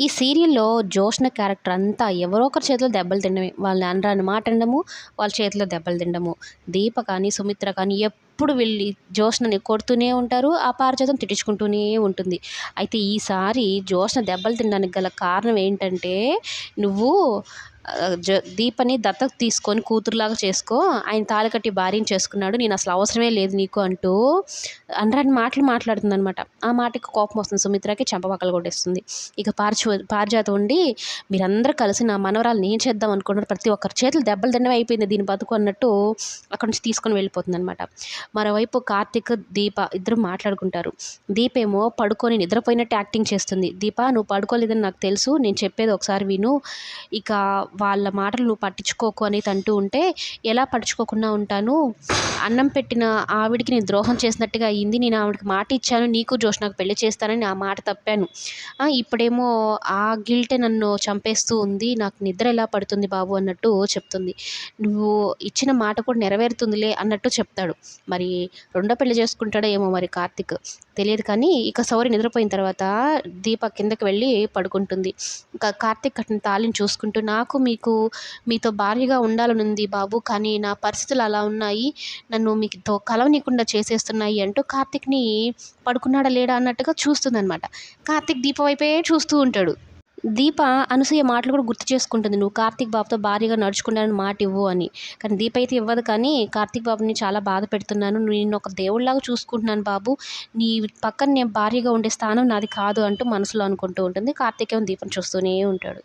ఈ సీరియల్లో జోష్న క్యారెక్టర్ అంతా ఎవరో ఒకరి చేతిలో దెబ్బలు తినడమే. వాళ్ళని అనరాని మాట అనడము వాళ్ళ చేతిలో దెబ్బలు తినడము. దీప కానీ సుమిత్ర కానీ ఎప్పుడు వెళ్ళి జోష్నని కొడుతూనే ఉంటారు ఆ పారిజాతం తిట్టించుకుంటూనే ఉంటుంది. అయితే ఈసారి జోష్న దెబ్బలు తినడానికి గల కారణం ఏంటంటే నువ్వు జ దీపని దత్తత తీసుకొని కూతురులాగా చేసుకో. ఆయన తాళి కట్టి చేసుకున్నాడు. నేను అసలు అవసరమే లేదు నీకు అంటూ అనరాని మాటలు మాట్లాడుతుంది అనమాట ఆ మాటకి కోపం వస్తుంది. సుమిత్రకి చెంపపక్కలు కొట్టేస్తుంది. ఇక పార్చు పారిజాత ఉండి మీరందరూ కలిసి నా మనవరాలు నేను చేద్దాం అనుకున్నారు ప్రతి ఒక్కరి చేతులు దెబ్బలు తినవే అయిపోయింది దీని బతుకు అన్నట్టు అక్కడి నుంచి తీసుకొని వెళ్ళిపోతుంది అనమాట మరోవైపు కార్తిక్ దీప ఇద్దరు మాట్లాడుకుంటారు. దీపేమో పడుకొని నిద్రపోయినట్టు యాక్టింగ్ చేస్తుంది. దీప నువ్వు పడుకోలేదని నాకు తెలుసు. నేను చెప్పేది ఒకసారి విను. ఇక వాళ్ళ మాటలు నువ్వు పట్టించుకోకు అనేది అంటూ ఉంటే ఎలా పట్టించుకోకుండా ఉంటాను? అన్నం పెట్టిన ఆవిడికి నేను ద్రోహం చేసినట్టుగా అయ్యింది నేను ఆవిడకి మాట ఇచ్చాను. నీకు జోష్ నాకు పెళ్ళి చేస్తానని ఆ మాట తప్పాను. ఇప్పుడేమో ఆ గిల్టే నన్ను చంపేస్తూ ఉంది. నాకు నిద్ర ఎలా పడుతుంది బాబు అన్నట్టు చెప్తుంది. నువ్వు ఇచ్చిన మాట కూడా నెరవేరుతుందిలే అన్నట్టు చెప్తాడు. మరి రెండో పెళ్ళి చేసుకుంటాడో ఏమో మరి కార్తిక్. తెలియదు కానీ ఇక సౌరి నిద్రపోయిన తర్వాత దీప కిందకి వెళ్ళి పడుకుంటుంది. ఇంకా కార్తిక్ కట్టిన తాళిని చూసుకుంటూ నాకు మీకు మీతో భార్యగా ఉండాలని ఉంది బాబు కానీ నా పరిస్థితులు అలా ఉన్నాయి. నన్ను మీతో కలవనీయకుండా చేసేస్తున్నాయి అంటూ కార్తిక్ని పడుకున్నాడా లేడా అన్నట్టుగా చూస్తుందనమాట కార్తీక్ దీప వైపే చూస్తూ ఉంటాడు. దీప అనసూయ మాటలు కూడా గుర్తు చేసుకుంటుంది. నువ్వు కార్తీక్ బాబుతో భారీగా నడుచుకున్నాను మాట ఇవ్వు అని. కానీ దీప అయితే ఇవ్వదు. కానీ కార్తీక్ బాబుని చాలా బాధ పెడుతున్నాను. నేను ఒక దేవుళ్ళలాగా చూసుకుంటున్నాను బాబు. నీ పక్కన నేను భారీగా ఉండే స్థానం నాది కాదు అంటూ మనసులో అనుకుంటూ ఉంటుంది. కార్తీక్ ఏమో దీపం చూస్తూనే ఉంటాడు.